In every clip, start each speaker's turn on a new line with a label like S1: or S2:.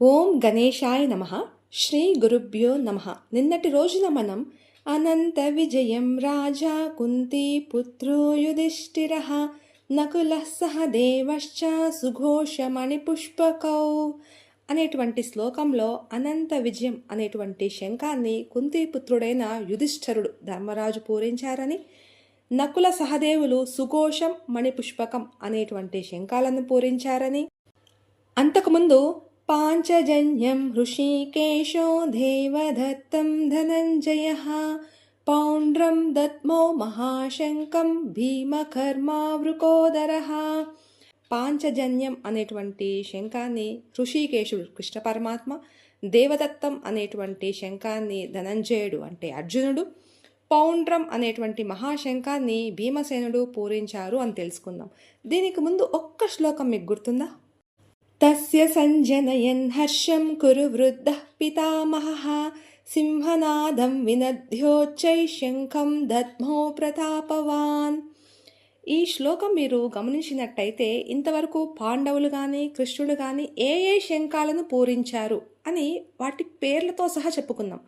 S1: ఓం గణేశాయ నమ. శ్రీ గురుభ్యో నమ. నిన్నటి రోజున మనం అనంత విజయం రాజా కుంతి పుత్రో యుధిష్ఠిర. నకుల సహ దేవశ్చ సుఘోషమణి పుష్పకౌ. అనేటువంటి శ్లోకంలో అనంత విజయం అనేటువంటి శంఖాన్ని కుంతిపుత్రుడైన యుధిష్ఠరుడు ధర్మరాజు పూరించారని నకుల సహదేవులు సుఘోషం మణిపుష్పకం అనేటువంటి శంఖాలను పూరించారని అంతకుముందు పాంచజన్యం హృషికేశో దేవదత్తం ధనంజయ పౌండ్రం దత్మో మహాశంకం భీమకర్మావృకోదర పాంచజన్యం అనేటువంటి శంఖాన్ని ఋషికేశుడు కృష్ణ పరమాత్మ దేవదత్తం అనేటువంటి శంఖాన్ని ధనంజయుడు అంటే అర్జునుడు పౌండ్రం అనేటువంటి మహాశంఖాన్ని భీమసేనుడు పూరించారు అని తెలుసుకుందాం. దీనికి ముందు ఒక్క శ్లోకం మీకు గుర్తుందా? తస్య సంజనయన్ హర్షం కురు వృద్ధ పితామహ సింహనాదం వినద్యోచ్చై శంఖం దద్మో ప్రతాపవాన్ ఈ శ్లోకం మీరు గమనించినట్టయితే ఇంతవరకు పాండవులు కానీ కృష్ణుడు కానీ ఏ ఏ శంఖాలను పూరించారు అని వాటి పేర్లతో సహా చెప్పుకుందాం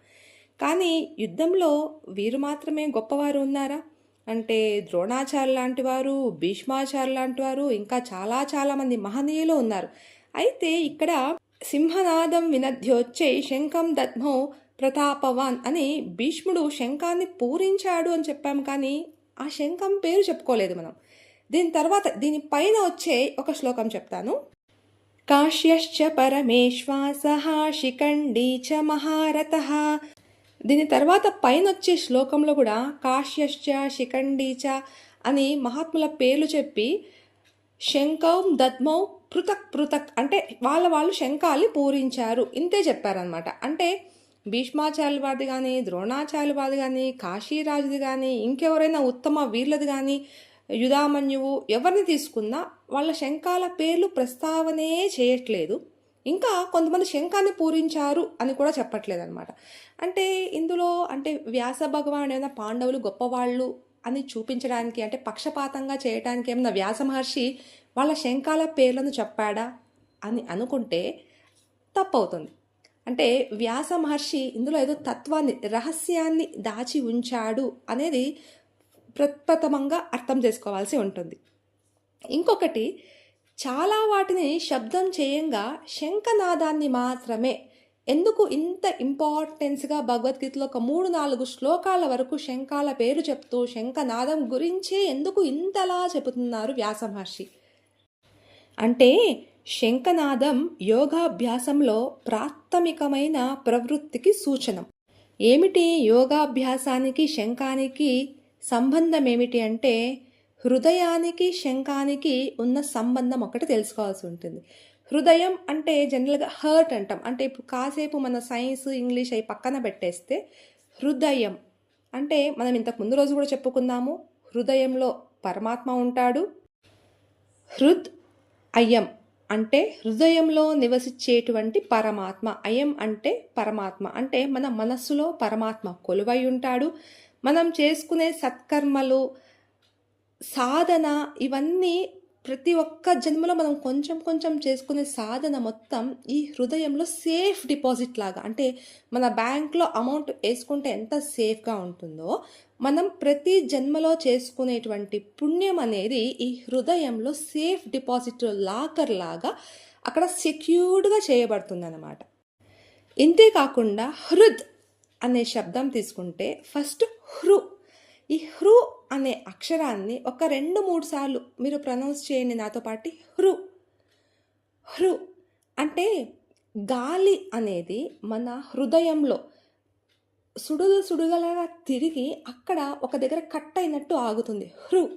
S1: కానీ యుద్ధంలో వీరు మాత్రమే గొప్పవారు ఉన్నారా? అంటే ద్రోణాచార్య లాంటి వారు భీష్మాచార్య లాంటి వారు ఇంకా చాలా చాలామంది మహనీయులు ఉన్నారు. అయితే ఇక్కడ సింహనాదం వినద్యోచ్చే శంఖం దద్మౌ ప్రతాపవాన్ అని భీష్ముడు శంఖాన్ని పూరించాడు అని చెప్పాం కానీ ఆ శంఖం పేరు చెప్పుకోలేదు మనం. దీని తర్వాత దీని పైన వచ్చే ఒక శ్లోకం చెప్తాను. కాశ్యశ్చ పరమేశ్వాస శిఖండీ చ మహారథ. దీని తర్వాత పైన వచ్చే శ్లోకంలో కూడా కాశ్యశ్చ శిఖండీచ అని మహాత్ముల పేర్లు చెప్పి శంఖం దద్మౌ పృథక్ పృథక్ అంటే వాళ్ళ వాళ్ళు శంఖాలు పూరించారు. ఇంతే చెప్పారనమాట అంటే భీష్మాచార్యువారిది కానీ ద్రోణాచార్యులవాది కానీ కాశీరాజుది కానీ ఇంకెవరైనా ఉత్తమ వీర్లది కానీ యుధామన్యువు ఎవరిని తీసుకున్నా వాళ్ళ శంఖాల పేర్లు ప్రస్తావనే చేయట్లేదు. ఇంకా కొంతమంది శంఖాన్ని పూరించారు అని కూడా చెప్పట్లేదు అనమాట అంటే ఇందులో అంటే వ్యాస భగవాన్ ఏమైనా పాండవులు గొప్పవాళ్ళు అని చూపించడానికి అంటే పక్షపాతంగా చేయడానికి ఏమైనా వ్యాస మహర్షి వాళ్ళ శంఖాల పేర్లను చెప్పాడా అని అనుకుంటే తప్పవుతుంది. అంటే వ్యాస మహర్షి ఇందులో ఏదో తత్వాన్ని రహస్యాన్ని దాచి ఉంచాడు అనేది ప్రప్రథమంగా అర్థం చేసుకోవాల్సి ఉంటుంది. ఇంకొకటి చాలా వాటిని శబ్దం చేయంగా శంఖనాదాన్ని మాత్రమే. ఎందుకు ఇంత ఇంపార్టెన్స్గా భగవద్గీతలో ఒక మూడు నాలుగు శ్లోకాల వరకు శంఖాల పేరు చెప్తూ శంఖనాదం గురించే ఎందుకు ఇంతలా చెబుతున్నారు వ్యాస మహర్షి? అంటే శంఖనాదం యోగాభ్యాసంలో ప్రాథమికమైన ప్రవృత్తికి సూచనం. ఏమిటి యోగాభ్యాసానికి శంఖానికి సంబంధం ఏమిటి అంటే హృదయానికి శంఖానికి ఉన్న సంబంధం ఒకటి తెలుసుకోవాల్సి ఉంటుంది. హృదయం అంటే జనరల్గా హర్ట్ అంటాం. అంటే ఇప్పుడు కాసేపు మన సైన్స్ ఇంగ్లీష్ అవి పక్కన పెట్టేస్తే హృదయం అంటే మనం ఇంతకు ముందు రోజు కూడా చెప్పుకున్నాము హృదయంలో పరమాత్మ ఉంటాడు హృద్ అయం అంటే హృదయంలో నివసించేటువంటి పరమాత్మ. అయం అంటే పరమాత్మ. అంటే మన మనస్సులో పరమాత్మ కొలువై ఉంటాడు. మనం చేసుకునే సత్కర్మలు సాధన ఇవన్నీ ప్రతి ఒక్క జన్మలో మనం కొంచెం కొంచెం చేసుకునే సాధన మొత్తం ఈ హృదయంలో సేఫ్ డిపాజిట్ లాగా అంటే మన బ్యాంక్లో అమౌంట్ వేసుకుంటే ఎంత సేఫ్గా ఉంటుందో మనం ప్రతి జన్మలో చేసుకునేటువంటి పుణ్యం అనేది ఈ హృదయంలో సేఫ్ డిపాజిట్ లాకర్ లాగా అక్కడ సెక్యూర్డ్గా చేయబడుతుంది అనమాట ఇంతే కాకుండా హృద్ అనే శబ్దం తీసుకుంటే ఫస్ట్ హృ. ఈ హృ అనే అక్షరాన్ని ఒక రెండు మూడు సార్లు మీరు ప్రొనౌన్స్ చేయండి నాతో పాటు హృ. హృ అంటే గాలి అనేది మన హృదయంలో సుడుగు సుడుగలగా తిరిగి అక్కడ ఒక దగ్గర కట్ అయినట్టు ఆగుతుంది. హృ.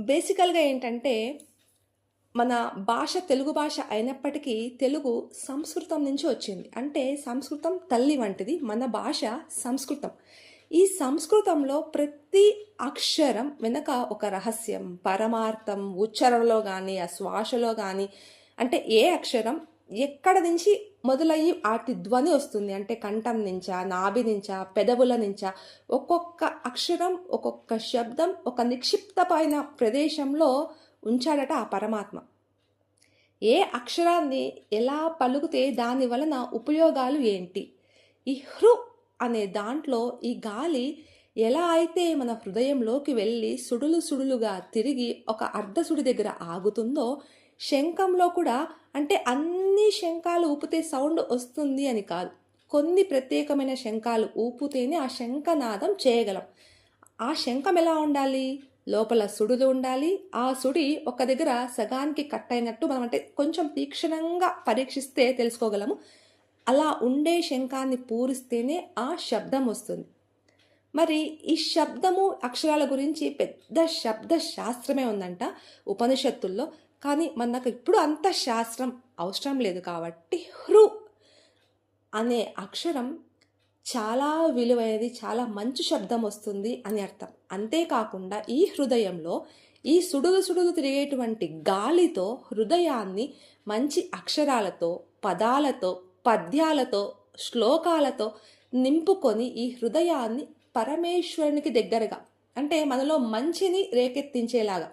S1: బేసికల్గా ఏంటంటే మన భాష తెలుగు భాష అయినప్పటికీ తెలుగు సంస్కృతం నుంచి వచ్చింది. అంటే సంస్కృతం తల్లి వంటిది మన భాష సంస్కృతం. ఈ సంస్కృతంలో ప్రతి అక్షరం వెనక ఒక రహస్యం. పరమార్థం ఉచ్చారణలో కానీ ఆ శ్వాసలో కానీ అంటే ఏ అక్షరం ఎక్కడ నుంచి మొదలయ్యి వాటి ధ్వని వస్తుంది. అంటే కంఠం నుంచా నాభి నుంచా పెదవుల నుంచా ఒక్కొక్క అక్షరం ఒక్కొక్క శబ్దం ఒక నిక్షిప్తమైన ప్రదేశంలో ఉంచాడట ఆ పరమాత్మ. ఏ అక్షరాన్ని ఎలా పలుకుతే దాని వలన ఉపయోగాలు ఏంటి? ఈ హృ అనే దాంట్లో ఈ గాలి ఎలా అయితే మన హృదయంలోకి వెళ్ళి సుడులు సుడులుగా తిరిగి ఒక అర్ధసుడి దగ్గర ఆగుతుందో శంఖంలో కూడా అంటే అన్ని శంఖాలు ఊపితే సౌండ్ వస్తుంది అని కాదు. కొన్ని ప్రత్యేకమైన శంఖాలు ఊపితేనే ఆ శంఖనాదం చేయగలం. ఆ శంఖం ఎలా ఉండాలి? లోపల సుడులు ఉండాలి. ఆ సుడి ఒక దగ్గర సగానికి కట్ అయినట్టు మనం అంటే కొంచెం తీక్షణంగా పరీక్షిస్తే తెలుసుకోగలము. అలా ఉండే శంఖాన్ని పూరిస్తేనే ఆ శబ్దం వస్తుంది. మరి ఈ శబ్దము అక్షరాల గురించి పెద్ద శబ్ద శాస్త్రమే ఉందంట ఉపనిషత్తుల్లో. కానీ మనకు ఇప్పుడు అంత శాస్త్రం అవసరం లేదు కాబట్టి హృ అనే అక్షరం చాలా విలువైనది చాలా మంచి శబ్దం వస్తుంది అని అర్థం. అంతేకాకుండా ఈ హృదయంలో ఈ సుడుగు సుడుగు తిరిగేటువంటి గాలితో హృదయాన్ని మంచి అక్షరాలతో పదాలతో పద్యాలతో శ్లోకాలతో నింపుకొని ఈ హృదయాన్ని పరమేశ్వరునికి దగ్గరగా అంటే మనలో మంచిని రేకెత్తించేలాగా.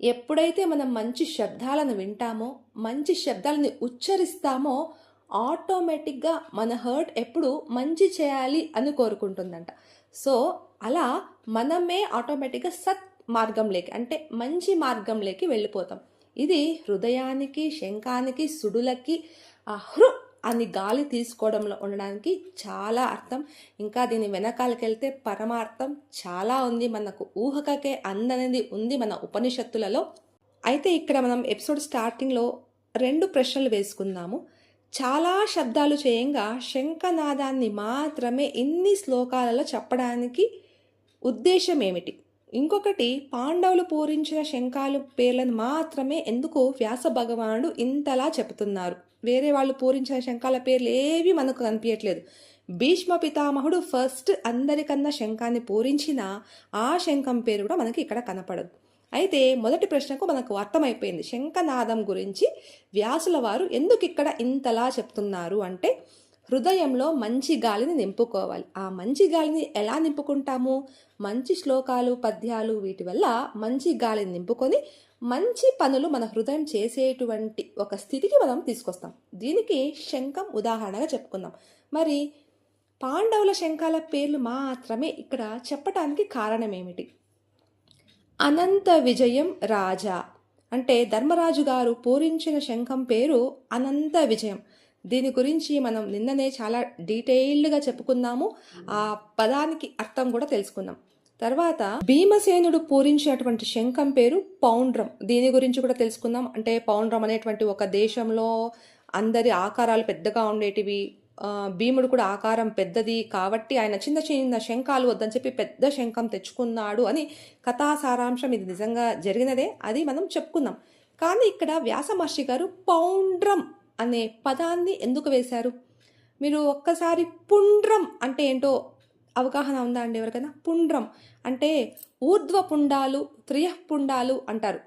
S1: ఎప్పుడైతే మనం మంచి శబ్దాలను వింటామో మంచి శబ్దాలని ఉచ్చరిస్తామో ఆటోమేటిక్గా మన హర్ట్ ఎప్పుడు మంచి చేయాలి అని కోరుకుంటుందంట. సో అలా మనమే ఆటోమేటిక్గా సత్ మార్గంలోకి అంటే మంచి మార్గంలోకి వెళ్ళిపోతాం. ఇది హృదయానికి శంఖానికి సుడులకి హృ అని గాలి తీసుకోవడంలో ఉండడానికి చాలా అర్థం. ఇంకా దీని వెనకాలకి వెళ్తే పరమార్థం చాలా ఉంది మనకు. ఊహకకే అందనేది ఉంది మన ఉపనిషత్తులలో. అయితే ఇక్కడ మనం ఎపిసోడ్ స్టార్టింగ్లో రెండు ప్రశ్నలు వేసుకుందాము. చాలా శబ్దాలు చేయంగా శంఖనాదాన్ని మాత్రమే ఇన్ని శ్లోకాలలో చెప్పడానికి ఉద్దేశం ఏమిటి? ఇంకొకటి పాండవులు పూరించిన శంఖాలు పేర్లను మాత్రమే ఎందుకు వ్యాస భగవానుడు ఇంతలా చెబుతున్నారు. వేరే వాళ్ళు పూరించిన శంఖాల పేర్లు ఏవి మనకు కనిపించట్లేదు భీష్మ పితామహుడు ఫస్ట్ అందరికన్నా శంఖాన్ని పూరించిన ఆ శంఖం పేరు కూడా మనకి ఇక్కడ కనపడదు. అయితే మొదటి ప్రశ్నకు మనకు అర్థమైపోయింది. శంఖనాదం గురించి వ్యాసుల వారు ఎందుకు ఇక్కడ ఇంతలా చెప్తున్నారు అంటే హృదయంలో మంచి గాలిని నింపుకోవాలి. ఆ మంచి గాలిని ఎలా నింపుకుంటాము? మంచి శ్లోకాలు పద్యాలు వీటి వల్ల మంచి గాలిని నింపుకొని మంచి పనులు మన హృదయం చేసేటువంటి ఒక స్థితికి మనం తీసుకొస్తాం. దీనికి శంఖం ఉదాహరణగా చెప్పుకుందాం. మరి పాండవుల శంఖాల పేర్లు మాత్రమే ఇక్కడ చెప్పటానికి కారణం ఏమిటి అనంత విజయం రాజా. అంటే ధర్మరాజు గారు పూరించిన శంఖం పేరు అనంత విజయం. దీని గురించి మనం నిన్ననే చాలా డీటెయిల్డ్గా చెప్పుకున్నాము. ఆ పదానికి అర్థం కూడా తెలుసుకున్నాం. తర్వాత భీమసేనుడు పూరించినటువంటి శంఖం పేరు పౌండ్రం. దీని గురించి కూడా తెలుసుకుందాం. అంటే పౌండ్రం అనేటువంటి ఒక దేశంలో అందరి ఆకారాలు పెద్దగా ఉండేటివి. భీముడు కూడా ఆకారం పెద్దది కాబట్టి ఆయన చిన్న చిన్న శంఖాలు వద్దని చెప్పి పెద్ద శంఖం తెచ్చుకున్నాడు అని కథా సారాంశం ఇది నిజంగా జరిగినదే. అది మనం చెప్పుకుందాం. కానీ ఇక్కడ వ్యాసమహర్షి గారు పౌండ్రం అనే పదాన్ని ఎందుకు వేశారు? మీరు ఒక్కసారి పుండ్రం అంటే ఏంటో అవగాహన ఉందా అండి ఎవరికైనా? పుండ్రం అంటే ఊర్ధ్వ పుండాలు అంటారు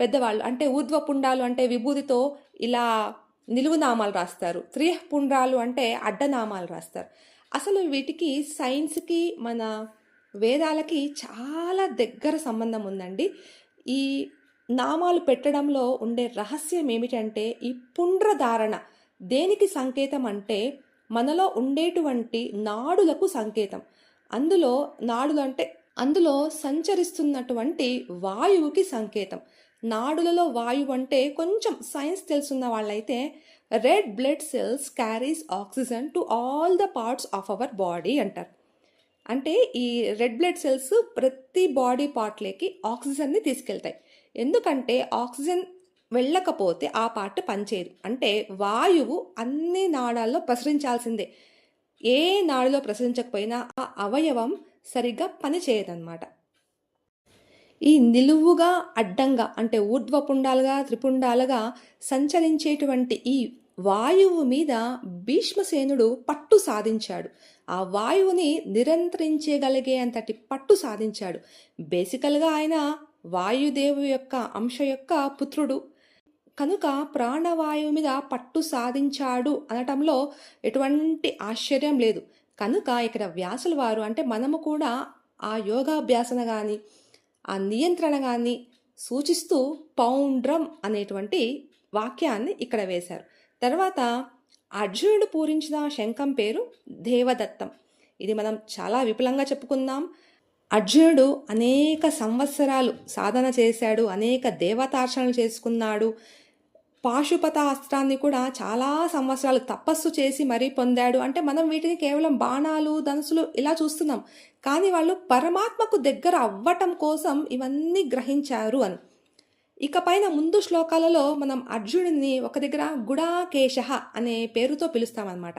S1: పెద్దవాళ్ళు. అంటే ఊర్ధ్వ పుండాలు అంటే విభూతితో ఇలా నిలువునామాలు రాస్తారు. త్రియ పుండ్రాలు అంటే అడ్డనామాలు రాస్తారు. అసలు వీటికి సైన్స్కి మన వేదాలకి చాలా దగ్గర సంబంధం ఉందండి. ఈ నామాలు పెట్టడంలో ఉండే రహస్యం ఏమిటంటే ఈ పుండ్రధారణ దేనికి సంకేతం అంటే మనలో ఉండేటువంటి నాడులకు సంకేతం. అందులో నాడులు అంటే అందులో సంచరిస్తున్నటువంటి వాయువుకి సంకేతం. నాడులలో వాయువు అంటే కొంచెం సైన్స్ తెలుసున్న వాళ్ళైతే red blood cells carries oxygen to all the parts of our body అంటారు. అంటే ఈ రెడ్ బ్లడ్ సెల్స్ ప్రతి బాడీ పార్ట్లోకి ఆక్సిజన్ని తీసుకెళ్తాయి. ఎందుకంటే ఆక్సిజన్ వెళ్ళకపోతే ఆ పార్ట్ పనిచేయదు. అంటే వాయువు అన్ని నాడాల్లో ప్రసరించాల్సిందే. ఏ నాడులో ప్రసరించకపోయినా ఆ అవయవం సరిగ్గా పనిచేయదన్నమాట. ఈ నిలువుగా అడ్డంగా అంటే ఊర్ధ్వపుండాలుగా త్రిపుండాలుగా సంచరించేటువంటి ఈ వాయువు మీద భీష్మసేనుడు పట్టు సాధించాడు. ఆ వాయువుని నిరంతరించగలిగే అంతటి పట్టు సాధించాడు. బేసికల్గా ఆయన వాయుదేవు యొక్క అంశ యొక్క పుత్రుడు. కనుక ప్రాణవాయువు మీద పట్టు సాధించాడు అనటంలో ఎటువంటి ఆశ్చర్యం లేదు. కనుక ఇక్కడ వ్యాసుల వారు అంటే మనము కూడా ఆ యోగాభ్యాసన కానీ ఆ నియంత్రణ కానీ సూచిస్తూ పౌండ్రం అనేటువంటి వాక్యాన్ని ఇక్కడ వేశారు. తర్వాత అర్జునుడు పూరించిన శంఖం పేరు దేవదత్తం. ఇది మనం చాలా విపులంగా చెప్పుకుందాం. అర్జునుడు అనేక సంవత్సరాలు సాధన చేశాడు అనేక దేవతార్చనలు చేసుకున్నాడు. పాశుపత అస్త్రాన్ని కూడా చాలా సంవత్సరాలు తపస్సు చేసి మరీ పొందాడు. అంటే మనం వీటిని కేవలం బాణాలు ధనుసులు ఇలా చూస్తున్నాం. కానీ వాళ్ళు పరమాత్మకు దగ్గర అవ్వటం కోసం ఇవన్నీ గ్రహించారు అని. ఇక పైన ముందు శ్లోకాలలో మనం అర్జునుడిని ఒక దగ్గర గుడాకేశ అనే పేరుతో పిలుస్తామన్నమాట.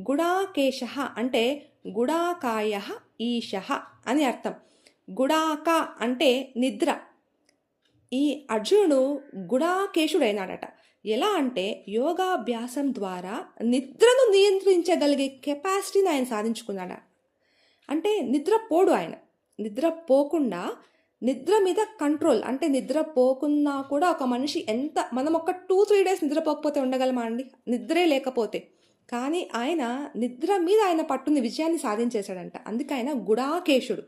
S1: గుడాకేశ అంటే గుడాకాయ ఈశ అని అర్థం. గుడాక అంటే నిద్ర. ఈ అర్జునుడు గుడాకేశుడైనాడట. ఎలా అంటే యోగాభ్యాసం ద్వారా నిద్రను నియంత్రించగలిగే కెపాసిటీని ఆయన సాధించుకున్నాడు. అంటే నిద్ర పోడు ఆయన. నిద్ర పోకుండా నిద్ర మీద కంట్రోల్ అంటే నిద్ర పోకున్నా కూడా ఒక మనిషి ఎంత మనం ఒక టూ త్రీ డేస్ నిద్రపోకపోతే ఉండగలమా అండి? నిద్రే లేకపోతే. కానీ ఆయన నిద్ర మీద ఆయన పట్టుని విజయాన్ని సాధించేశాడంట. అందుకే ఆయన గుడాకేశుడు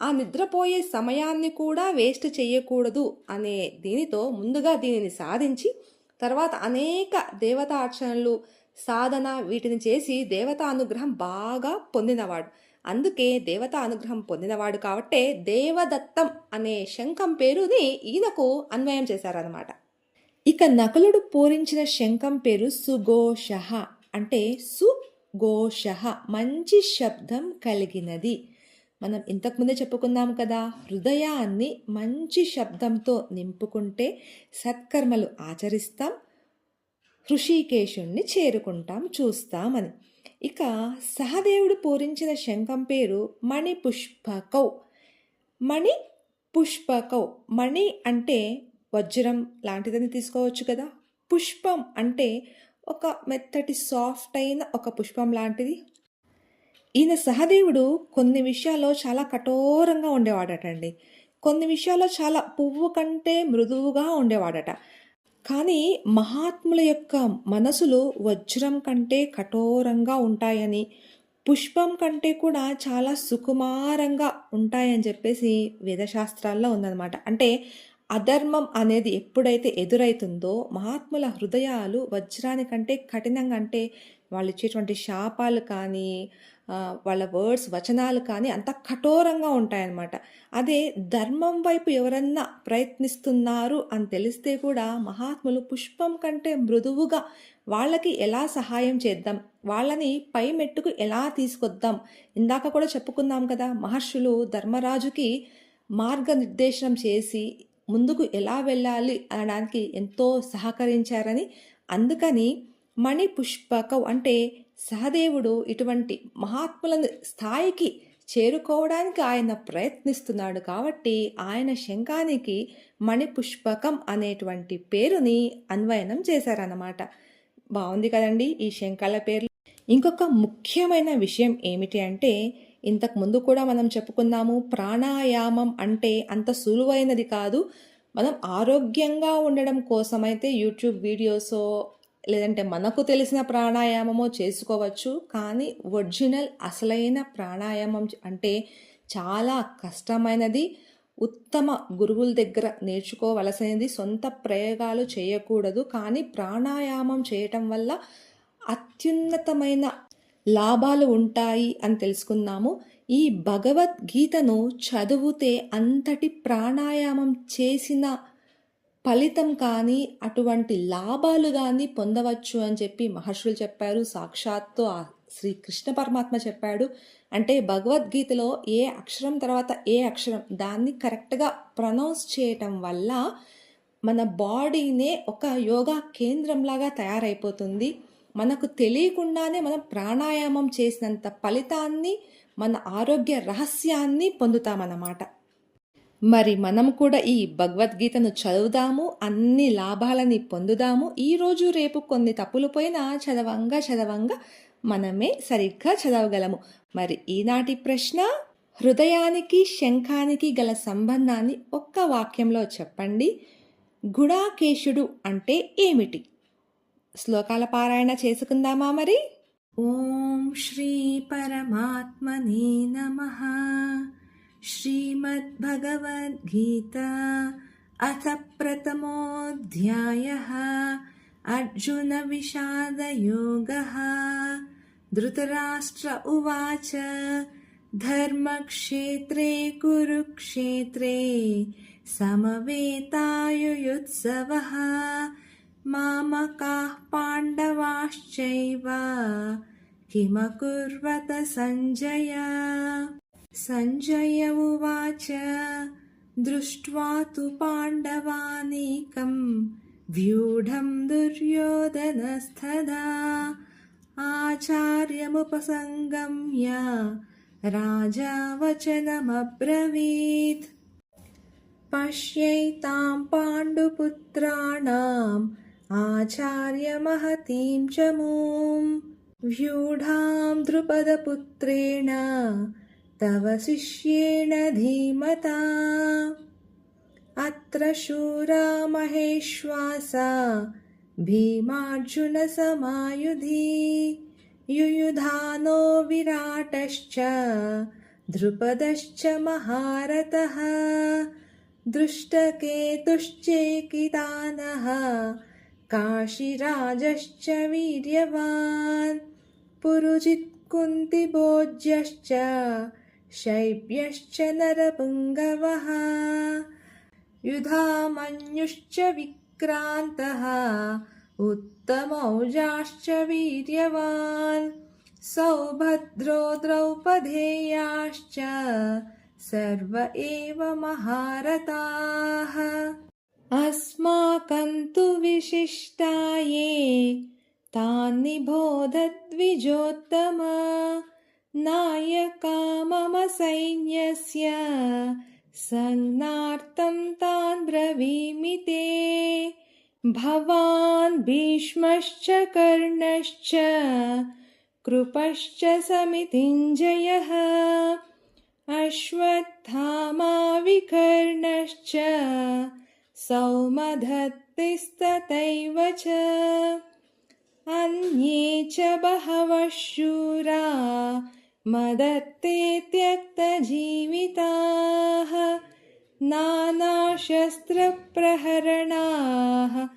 S1: ఆ నిద్రపోయే సమయాన్ని కూడా వేస్ట్ చేయకూడదు అనే దీనితో ముందుగా దీనిని సాధించి తర్వాత అనేక దేవతా అర్చనలు సాధన వీటిని చేసి దేవతా అనుగ్రహం బాగా పొందినవాడు. అందుకే దేవతా అనుగ్రహం పొందినవాడు కాబట్టే దేవదత్తం అనే శంఖం పేరుని ఈయనకు అన్వయం చేశారనమాట ఇక నకులుడు పూరించిన శంఖం పేరు సుఘోష అంటే సుఘోష మంచి శబ్దం కలిగినది. మనం ఇంతకుముందే చెప్పుకున్నాం కదా హృదయాన్ని మంచి శబ్దంతో నింపుకుంటే సత్కర్మలు ఆచరిస్తాం హృషికేశుణ్ణి చేరుకుంటాం చూస్తామని. ఇక సహదేవుడు పూరించిన శంఖం పేరు మణి పుష్పకౌ మణి పుష్పకౌ మణి అంటే వజ్రం లాంటిదని తీసుకోవచ్చు కదా. పుష్పం అంటే ఒక మెత్తటి సాఫ్ట్ అయిన ఒక పుష్పం లాంటిది. ఈయన సహదేవుడు కొన్ని విషయాల్లో చాలా కఠోరంగా ఉండేవాడటండి. కొన్ని విషయాల్లో చాలా పువ్వు కంటే మృదువుగా ఉండేవాడట. కానీ మహాత్ముల యొక్క మనసులు వజ్రం కంటే కఠోరంగా ఉంటాయని పుష్పం కంటే కూడా చాలా సుకుమారంగా ఉంటాయని చెప్పేసి వేదశాస్త్రాల్లో ఉందన్నమాట. అంటే అధర్మం అనేది ఎప్పుడైతే ఎదురైతుందో మహాత్ముల హృదయాలు వజ్రానికంటే కఠినంగా అంటే వాళ్ళు ఇచ్చేటువంటి శాపాలు కానీ వాళ్ళ వర్డ్స్ వచనాలు కానీ అంత కఠోరంగా ఉంటాయన్నమాట. అదే ధర్మం వైపు ఎవరన్నా ప్రయత్నిస్తున్నారు అని తెలిస్తే కూడా మహాత్ములు పుష్పం కంటే మృదువుగా వాళ్ళకి ఎలా సహాయం చేద్దాం వాళ్ళని పై మెట్టుకు ఎలా తీసుకొద్దాం ఇందాక కూడా చెప్పుకున్నాం కదా మహర్షులు ధర్మరాజుకి మార్గనిర్దేశనం చేసి ముందుకు ఎలా వెళ్ళాలి అనడానికి ఎంతో సహకరించారని. అందుకని మణి పుష్పకం అంటే సహదేవుడు ఇటువంటి మహాత్ములను స్థాయికి చేరుకోవడానికి ఆయన ప్రయత్నిస్తున్నాడు కాబట్టి ఆయన శంఖానికి మణిపుష్పకం అనేటువంటి పేరుని అన్వయనం చేశారన్నమాట. బాగుంది కదండి ఈ శంఖాల పేర్లు. ఇంకొక ముఖ్యమైన విషయం ఏమిటి అంటే ఇంతకు ముందు కూడా మనం చెప్పుకున్నాము ప్రాణాయామం అంటే అంత సులువైనది కాదు. మనం ఆరోగ్యంగా ఉండడం కోసమైతే యూట్యూబ్ వీడియోసో లేదంటే మనకు తెలిసిన ప్రాణాయామమో చేసుకోవచ్చు. కానీ ఒరిజినల్ అసలైన ప్రాణాయామం అంటే చాలా కష్టమైనది. ఉత్తమ గురువుల దగ్గర నేర్చుకోవలసినది సొంత ప్రయోగాలు చేయకూడదు. కానీ ప్రాణాయామం చేయటం వల్ల అత్యున్నతమైన లాభాలు ఉంటాయి అని తెలుసుకున్నాము ఈ భగవద్గీతను చదివితే అంతటి ప్రాణాయామం చేసిన ఫలితం కానీ అటువంటి లాభాలు కానీ పొందవచ్చు అని చెప్పి మహర్షులు చెప్పారు. సాక్షాత్తు ఆ శ్రీ కృష్ణ పరమాత్మ చెప్పాడు. అంటే భగవద్గీతలో ఏ అక్షరం తర్వాత ఏ అక్షరం దాన్ని కరెక్ట్గా ప్రొనౌన్స్ చేయటం వల్ల మన బాడీనే ఒక యోగా కేంద్రంలాగా తయారైపోతుంది. మనకు తెలియకుండానే మనం ప్రాణాయామం చేసినంత ఫలితాన్ని మన ఆరోగ్య రహస్యాన్ని పొందుతామన్నమాట. మరి మనం కూడా ఈ భగవద్గీతను చదువుదాము అన్ని లాభాలని పొందుదాము. ఈరోజు రేపు కొన్ని తప్పులు పోయినా చదవంగా చదవంగా మనమే సరిగ్గా చదవగలము. మరి ఈనాటి ప్రశ్న హృదయానికి శంఖానికి గల సంబంధాన్ని ఒక్క వాక్యంలో చెప్పండి. గుడాకేశుడు అంటే ఏమిటి? శ్లోకాల పారాయణ చేసుకుందామా మరి ఓం శ్రీ పరమాత్మనే నమ श्रीमद्भगवद्गीता
S2: अथ प्रथमोऽध्यायः अर्जुनविषादयोगः धृतराष्ट्र उवाच धर्मक्षेत्रे कुरुक्षेत्रे समवेतायुयुत्सवः मामकाः पाण्डवाश्चैव किमकुर्वत सञ्जय सञ्जय उवाच दृष्ट्वा तु पाण्डवानीकम् व्यूढम् दुर्योधनस्तदा आचार्यमुपसङ्गम्य राजा वचनमब्रवीत् पश्यैताम् पाण्डुपुत्राणाम् आचार्यमहतीं च मूम् व्यूढाम् द्रुपदपुत्रेण तव शिष्येण धीमता अत्र शूरा महेश्वासा भीमार्जुनसमायुधि युयुधानो विराटश्च द्रुपदश्च महारथः दृष्टकेतुश्चेकितानः काशीराजश्च वीर्यवान् पुरुजित्कुन्तिभोज्यश्च शैब्यश्च नरपुङ्गवः युधामन्युश्च विक्रान्तः उत्तमौजाश्च वीर्यवान् सौभद्रो द्रौपदेयाश्च सर्व एव महारथाः। अस्माकं तु विशिष्टाये तान् निबोधद्विजोत्तम नायका मम सैन्यस्य संज्ञार्थं तान् ब्रवीमि ते। भवान् भीष्मश्च कर्णश्च कृपश्च समितिञ्जयः। अश्वत्थामा विकर्णश्च सौमधत्तिस्तथैव च। अन्ये च बहवः शूरा मदत्ते त्यक्तजीविताः नानाशस्त्रप्रहरणाः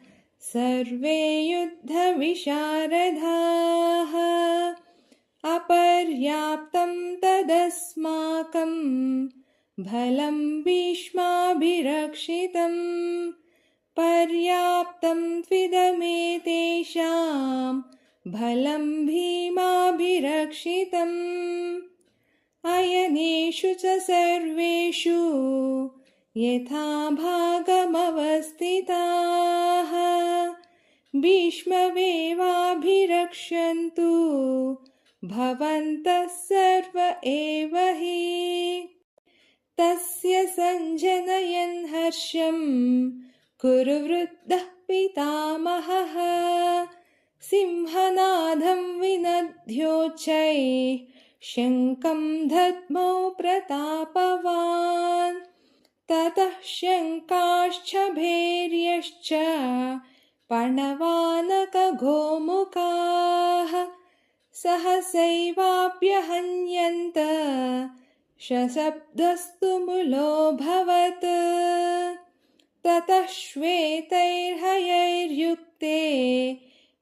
S2: सर्वे युद्धविशारदाः। अपर्याप्तं तदस्माकं बलं भीष्माभिरक्षितम् पर्याप्तं त्विदमेतेषां बलं भीमाभिरक्षितम् अयनेषु च सर्वेषु यथा भागमवस्थिताः। भीष्ममेवाभिरक्षन्तु भवन्तः सर्व एव हि तस्य सञ्जनयन् हर्षम्। कुरु वृद्धः पितामहः। सिंहनादं विनद्योच्चैः शङ्कं दद्मौ प्रतापवान्। ततः शङ्काश्च भैर्यश्च पणवानकगोमुखाः। सहसैवाप्यहन्यन्त शशब्दस्तु मुलोऽभवत् ततः श्वेतैर्हयैर्युक्ते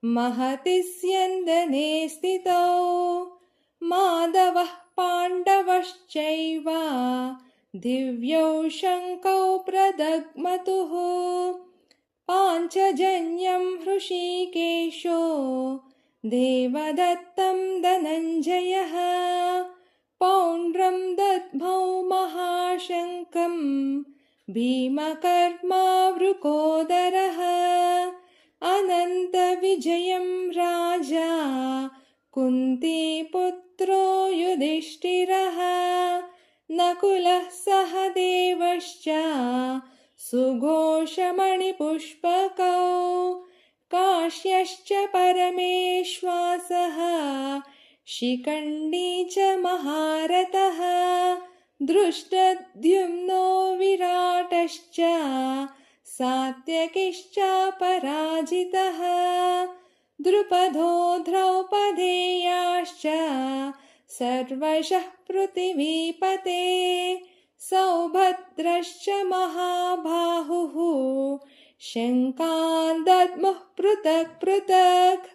S2: महति स्यन्दने स्थितौ। माधवः पाण्डवश्चैव दिव्यौ शङ्कौ प्रदग्मतुः। पाञ्चजन्यं हृषीकेशो देवदत्तं धनञ्जयः पौण्ड्रं दद्मौ महाशङ्कम् भीमकर्मावृकोदरः। अनन्तविजयं राजा कुन्तीपुत्रो युधिष्ठिरः। नकुलः सह देवश्च सुघोषमणिपुष्पकौ। काश्यश्च परमेश्वासः शिखण्डी च महारथः दृष्टद्युम्नो विराटश्च सात्यकिश्च पराजितः द्रुपदो द्रौपदेयाश्च सर्वशः पृथिवीपते सौभद्रश्च महाबाहुः शङ्कान् दद्मुः पृथक् पृथक्